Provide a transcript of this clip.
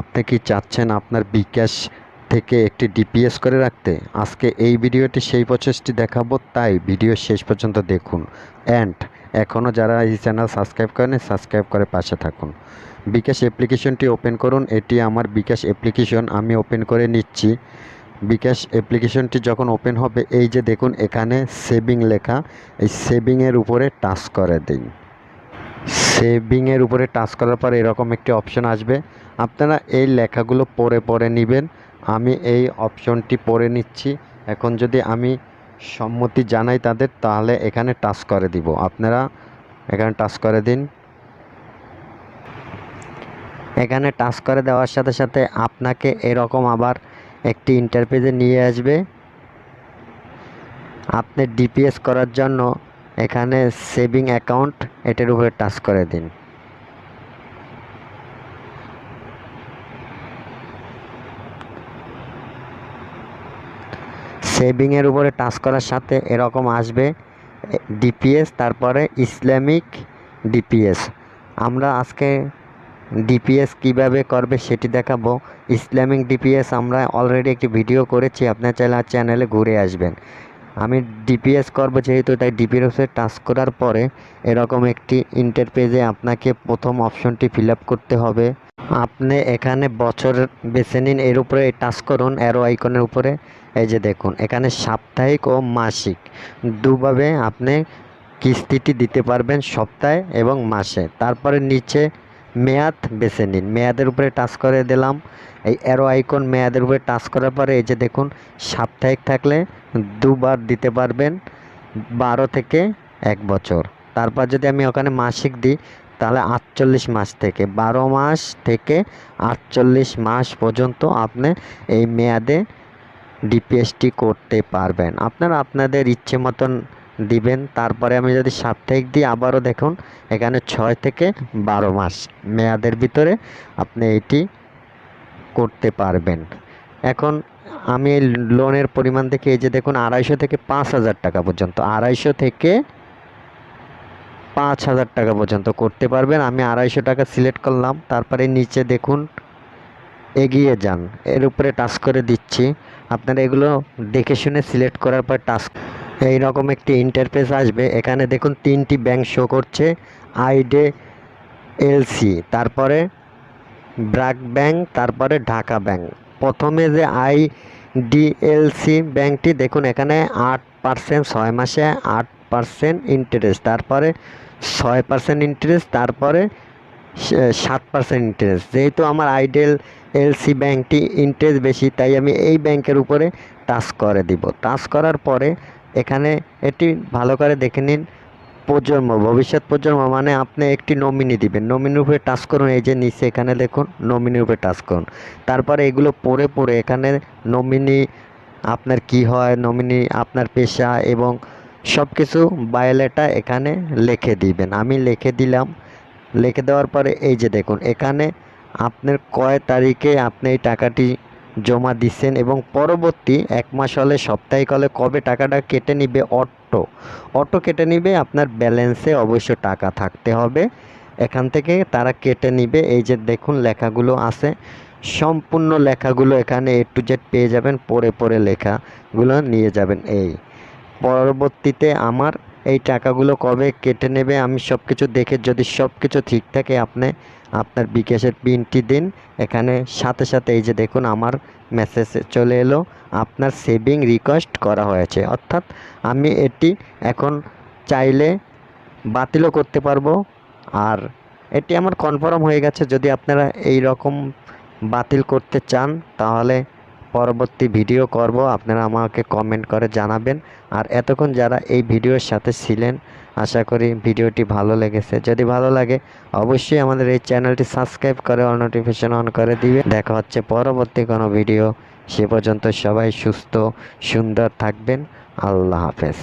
আপনি কি চাচ্ছেন আপনার বিকাশ থেকে একটি ডিপিএস করে রাখতে? আজকে এই ভিডিওটি সেই প্রসেসটি দেখাবো, তাই ভিডিও শেষ পর্যন্ত দেখুন। অ্যান্ড এখনও যারা এই চ্যানেল সাবস্ক্রাইব করেন সাবস্ক্রাইব করে পাশে থাকুন। বিকাশ অ্যাপ্লিকেশনটি ওপেন করুন। এটি আমার বিকাশ অ্যাপ্লিকেশন, আমি ওপেন করে নিচ্ছি। বিকাশ অ্যাপ্লিকেশনটি যখন ওপেন হবে, এই যে দেখুন এখানে সেভিং লেখা, এই সেভিংয়ের উপরে টাচ করে দিন। সেভিংয়ের উপরে টাচ করার পর এরকম একটি অপশন আসবে। আপনারা এই লেখাগুলো পড়ে পড়ে নেবেন। আমি এই অপশনটি পড়ে নিচ্ছি। এখন যদি আমি সম্মতি জানাই তাদের, তাহলে এখানে টাচ করে দিব। আপনারা এখানে টাচ করে দিন। এখানে টাচ করে দেওয়ার সাথে সাথে আপনাকে এরকম আবার একটি ইন্টারপেজে নিয়ে আসবে। আপনি ডিপিএস করার জন্য এখানে সেভিং অ্যাকাউন্ট এটার উপরে টাচ করে দিন। সেভিংয়ের উপরে টাচ করার সাথে এরকম আসবে ডিপিএস, তারপরে ইসলামিক ডিপিএস। আমরা আজকে ডিপিএস কীভাবে করবে সেটি দেখাবো। ইসলামিক ডিপিএস আমরা অলরেডি একটি ভিডিও করেছি, আপনার চাইলে চ্যানেলে ঘুরে আসবেন। আমি ডিপিএস করব যেহেতু, তাই ডিপিএসে টাচ করার পরে এরকম একটি ইন্টারপেজে আপনাকে প্রথম অপশনটি ফিল করতে হবে। আপনি এখানে বছর বেছে নিন, এর উপরে টাচ করুন অ্যারো আইকনের উপরে। এই যে দেখুন, এখানে সাপ্তাহিক ও মাসিক। দুভাবে আপনি কিস্তিটি দিতে পারবেন সপ্তাহে এবং মাসে। তারপরে নিচে মেয়াদ বেছে নিন। মেয়াদের উপরে টাচ করে দিলাম। এই অ্যারো আইকন মেয়াদের উপরে টাচ করার পরে এই যে দেখুন, সাপ্তাহিক থাকলে দুবার দিতে পারবেন, বারো থেকে এক বছর। তারপর যদি আমি ওখানে মাসিক দিই তাহলে আটচল্লিশ মাস থেকে, বারো মাস থেকে আটচল্লিশ মাস পর্যন্ত আপনি এই মেয়াদে ডিপিএসটি করতে পারবেন। আপনারা আপনাদের ইচ্ছে মতন দিবেন, তারপরে আমি যদি সাপ্তাহিক দিই, আবারও দেখুন এখানে ছয় থেকে বারো মাস মেয়াদের ভিতরে আপনি এটি করতে পারবেন। এখন আমি লোনের পরিমাণ দেখে এই যে দেখুন আড়াইশো থেকে পাঁচ হাজার টাকা পর্যন্ত, আড়াইশো থেকে পাঁচ হাজার টাকা পর্যন্ত করতে পারবেন। আমি আড়াইশো টাকা সিলেক্ট করলাম। তারপরে নিচে দেখুন, এগিয়ে যান। এর উপরে টাচ করে দিচ্ছি। আপনারা এগুলো দেখে শুনে সিলেক্ট করার পর টাচ এই রকম একটি ইন্টারফেস আসবে। এখানে দেখুন, তিনটি ব্যাংক শো করছে। আইডে এলসি তারপরে ব্র্যাক ব্যাংক তারপরে ঢাকা ব্যাংক প্রথমে যে আই ডিএলসি ব্যাংকটি দেখুন, এখানে আট পার্সেন্ট ছয় মাসে আট পার্সেন্ট ইন্টারেস্ট তারপরে ছয় পার্সেন্ট ইন্টারেস্ট তারপরে সাত পার্সেন্ট ইন্টারেস্ট যেহেতু আমার আইডেল এলসি ব্যাংকটি ইন্টারেস্ট বেশি, তাই আমি এই ব্যাংকের উপরে টাচ করে দিব। টাচ করার পরে এখানে এটি ভালো করে দেখে নিন। প্রজন্ম, ভবিষ্যৎ প্রজন্ম মানে আপনি একটি নমিনি দিবেন। নমিনির উপরে টাচ করুন, এই যে নিচে এখানে দেখুন নমিনির উপরে টাচ করুন। তারপরে এগুলো পড়ে পড়ে এখানে নমিনি আপনার কি হয় নমিনি আপনার পেশা এবং সব কিছু বায়োলেটা এখানে লিখে দিবেন। আমি লিখে দিলাম। লিখে দেওয়ার পরে এই যে দেখুন, এখানে আপনার কয় তারিখে আপনি এই টাকাটি জমা দিচ্ছেন এবং পরবর্তী এক মাস হলে, সাপ্তাহিক হলে কবে টাকাটা কেটে নিবে অটো। অটো কেটে নিবে, আপনার ব্যালেন্সে অবশ্য টাকা থাকতে হবে। এখান থেকে তারা কেটে নিবে। এই যে দেখুন, লেখাগুলো আছে। সম্পূর্ণ লেখাগুলো এখানে এ টু জেড পেয়ে যাবেন। পড়ে পড়ে লেখাগুলো নিয়ে যাবেন এই। পরবর্তীতে আমার এই টাকাগুলো কবে কেটে নেবে আমি সব কিছু দেখে যদি সব কিছু ঠিক থাকে আপনি আপনার বিকাশের পিনটি দিন। এখানে সাথে সাথে এই যে দেখুন আমার মেসেজ চলে এলো। আপনার সেভিং রিকোয়েস্ট করা হয়েছে। অর্থাৎ আমি এটি এখন চাইলে বাতিলও করতে পারব। আর এটি আমার কনফার্ম হয়ে গেছে। যদি আপনারা এই রকম বাতিল করতে চান তাহলে পরবর্তী ভিডিও করব, আপনারা আমাকে কমেন্ট করে জানাবেন। আর এতক্ষণ যারা এই ভিডিওর সাথে ছিলেন, আশা করি ভিডিওটি ভালো লেগেছে। যদি ভালো লাগে, অবশ্যই আমাদের এই চ্যানেলটি সাবস্ক্রাইব করে অল নোটিফিকেশন অন করে দিবে দেখা হচ্ছে পরবর্তী কোনো ভিডিও। সে পর্যন্ত সবাই সুস্থ, সুন্দর থাকবেন। আল্লাহ হাফেজ।